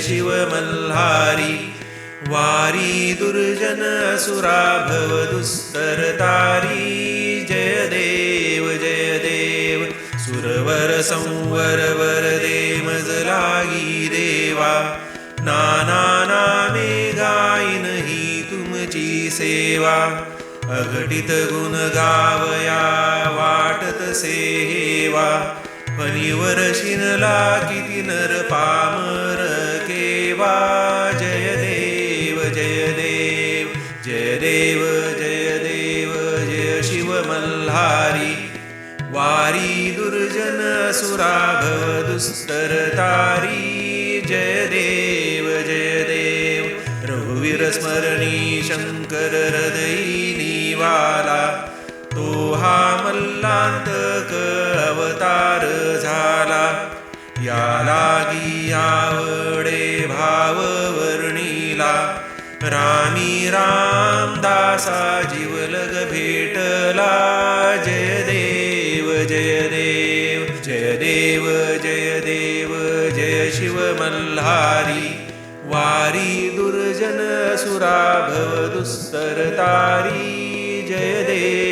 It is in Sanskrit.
शिव मल्हारी वारी दुर्जन असुरा भव दुस्तरतारी जय देव जय देव सुरवर संवर वरदे मजलागी देवा। नाना नामे गायन ही तुमची सेवा। अघटित गुण गावया वाटत सेवा। पनिवर शिनला किती नर जय देव जय देव जय देव जय शिव मल्हारी वारी दुर्जन सुरा भव दुस्तर तारी जय देव जय देव रघुवीर स्मरणी शंकर हृदयी निवाला। तो हा मल्लांतक अवतार झाला। या रामी रामदासा जीवलग भेटला जय देव जय देव जय देव जय देव जय शिव मल्हारी। वारी दुर्जन सुरा भव दुस्तर तारी जय देव